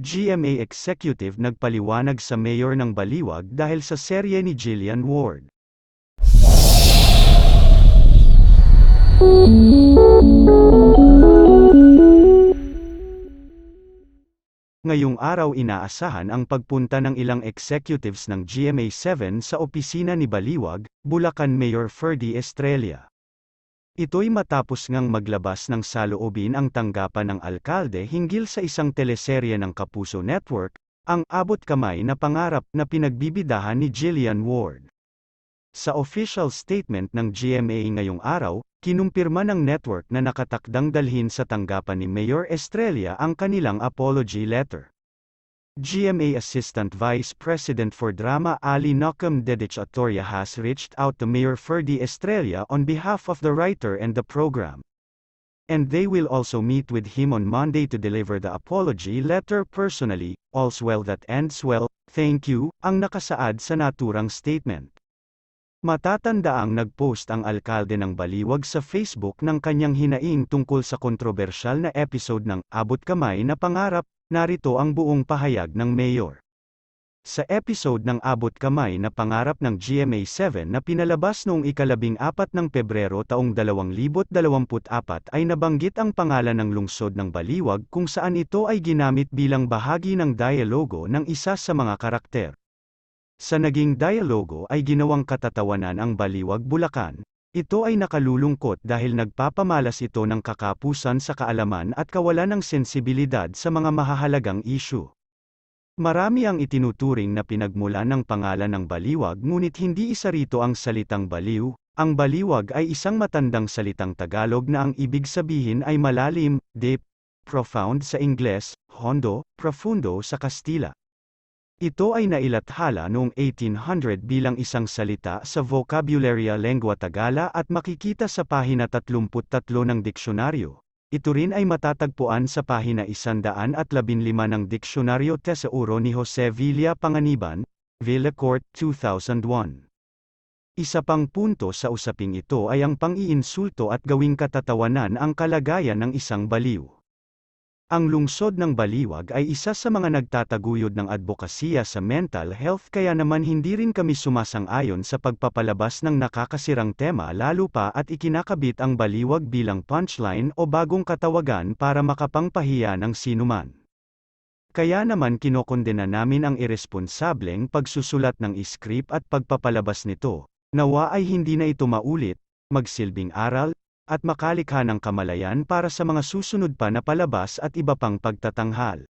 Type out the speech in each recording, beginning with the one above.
GMA executive nagpaliwanag sa mayor ng Baliwag dahil sa serye ni Jillian Ward. Ngayong araw inaasahan ang pagpunta ng ilang executives ng GMA7 sa opisina ni Baliwag, Bulacan Mayor Ferdy Estrella. Ito'y matapos ngang maglabas ng saloobin ang tanggapan ng alkalde hinggil sa isang teleserye ng Kapuso Network, ang Abot Kamay na Pangarap na pinagbibidahan ni Jillian Ward. Sa official statement ng GMA ngayong araw, kinumpirma ng network na nakatakdang dalhin sa tanggapan ni Mayor Estrella ang kanilang apology letter. GMA Assistant Vice President for Drama Ali Nakam Dedich Atoria has reached out to Mayor Ferdy Estrella on behalf of the writer and the program. And they will also meet with him on Monday to deliver the apology letter personally, all's well that ends well, thank you, ang nakasaad sa naturang statement. Matatandaang nagpost ang alkalde ng Baliwag sa Facebook ng kanyang hinaing tungkol sa kontrobersyal na episode ng Abot Kamay na Pangarap, narito ang buong pahayag ng mayor. Sa episode ng Abot Kamay na Pangarap ng GMA7 na pinalabas noong ikalabing apat ng Pebrero taong 2024 ay nabanggit ang pangalan ng lungsod ng Baliwag kung saan ito ay ginamit bilang bahagi ng dialogo ng isa sa mga karakter. Sa naging dialogo ay ginawang katatawanan ang Baliwag Bulacan. Ito ay nakalulungkot dahil nagpapamalas ito ng kakapusan sa kaalaman at kawalan ng sensibilidad sa mga mahahalagang isyu. Marami ang itinuturing na pinagmulan ng pangalan ng baliwag ngunit hindi isa rito ang salitang baliw. Ang baliwag ay isang matandang salitang Tagalog na ang ibig sabihin ay malalim, deep, profound sa Ingles, hondo, profundo sa Kastila. Ito ay nailathala noong 1800 bilang isang salita sa Vocabularia Lengua Tagala at makikita sa pahina 33 ng diksyonaryo. Ito rin ay matatagpuan sa pahina 115 ng Diksyonaryo Tesauro ni Jose Villa Panganiban, Villacourt, 2001. Isa pang punto sa usaping ito ay ang pang-iinsulto at gawing katatawanan ang kalagayan ng isang baliw. Ang lungsod ng Baliwag ay isa sa mga nagtataguyod ng advokasya sa mental health kaya naman hindi rin kami sumasang-ayon sa pagpapalabas ng nakakasirang tema lalo pa at ikinakabit ang Baliwag bilang punchline o bagong katawagan para makapangpahiya ng sinuman. Kaya naman kinokondena namin ang irresponsableng pagsusulat ng script at pagpapalabas nito, nawa ay hindi na ito maulit, magsilbing aral, at makalikha ng kamalayan para sa mga susunod pa na palabas at iba pang pagtatanghal.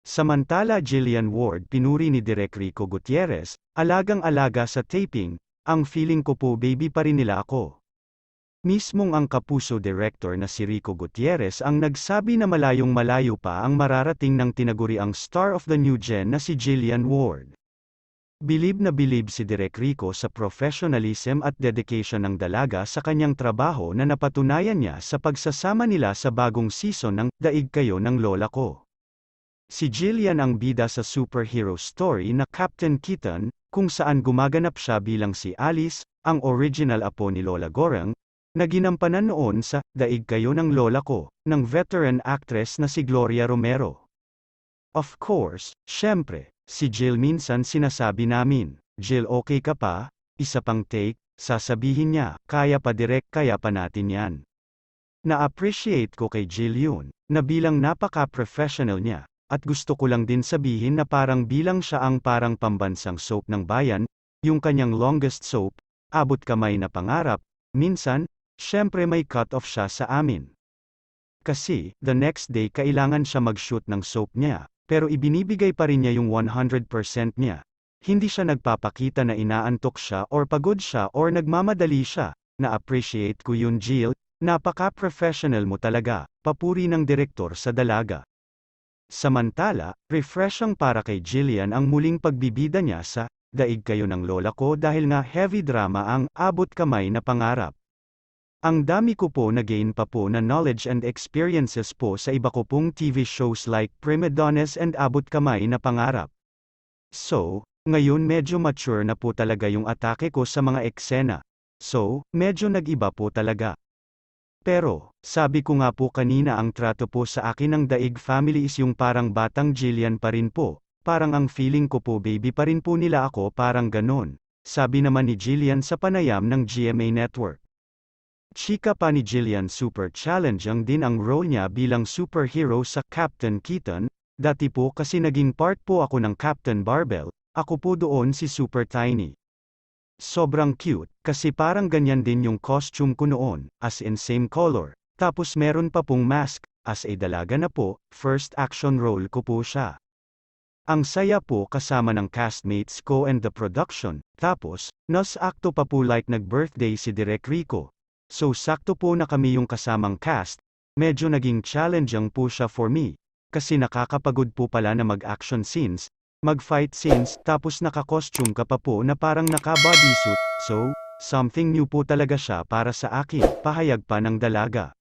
Samantala Jillian Ward pinuri ni Direk Rico Gutierrez, alagang-alaga sa taping, ang feeling ko po baby pa rin nila ako. Mismong ang kapuso director na si Rico Gutierrez ang nagsabi na malayong malayo pa ang mararating ng tinaguriang star of the new gen na si Jillian Ward. Bilib na bilib si Direk Rico sa professionalism at dedication ng dalaga sa kanyang trabaho na napatunayan niya sa pagsasama nila sa bagong season ng Daig Kayo ng Lola Ko. Si Jillian ang bida sa superhero story na Captain Keaton, kung saan gumaganap siya bilang si Alice, ang original apo ni Lola Goreng, na ginampanan noon sa Daig Kayo ng Lola Ko, ng veteran actress na si Gloria Romero. Of course, syempre, Si Jill minsan sinasabi namin, Jill okay ka pa? Isa pang take, sasabihin niya, kaya pa direct kaya pa natin yan. Na-appreciate ko kay Jill yun, na bilang napaka-professional niya, at gusto ko lang din sabihin na parang bilang siya ang parang pambansang soap ng bayan, yung kanyang longest soap, abot kamay na pangarap, minsan, syempre may cut-off siya sa amin. Kasi, the next day kailangan siya mag-shoot ng soap niya, pero ibinibigay pa rin niya yung 100% niya. Hindi siya nagpapakita na inaantok siya or pagod siya or nagmamadali siya. Na-appreciate ko yun Jill, napaka-professional mo talaga, papuri ng direktor sa dalaga. Samantala, refreshing para kay Jillian ang muling pagbibida niya sa Daig kayo ng lola ko dahil nga heavy drama ang abot kamay na pangarap. Ang dami ko po na-gain pa po na knowledge and experiences po sa iba ko pong TV shows like Prima Donnas and Abot Kamay na Pangarap. So, ngayon medyo mature na po talaga yung atake ko sa mga eksena. So, medyo nag-iba po talaga. Pero, sabi ko nga po kanina ang trato po sa akin ng Daig family is yung parang batang Jillian pa rin po, parang ang feeling ko po baby pa rin po nila ako parang ganon. Sabi naman ni Jillian sa panayam ng GMA Network. Chika pa ni Jillian super challenging din ang role niya bilang superhero sa Captain Keaton, dati po kasi naging part po ako ng Captain Barbell, ako po doon si Super Tiny. Sobrang cute, kasi parang ganyan din yung costume ko noon, as in same color, tapos meron pa pong mask, as a dalaga na po, first action role ko po siya. Ang saya po kasama ng castmates ko and the production, tapos, nas akto pa po like nag-birthday si Direk Rico. So sakto po na kami yung kasamang cast, medyo naging challenging po siya for me, kasi nakakapagod po pala na mag-action scenes, mag-fight scenes, tapos naka-costume ka pa po na parang naka-bodysuit, so, something new po talaga siya para sa akin, pahayag pa ng dalaga.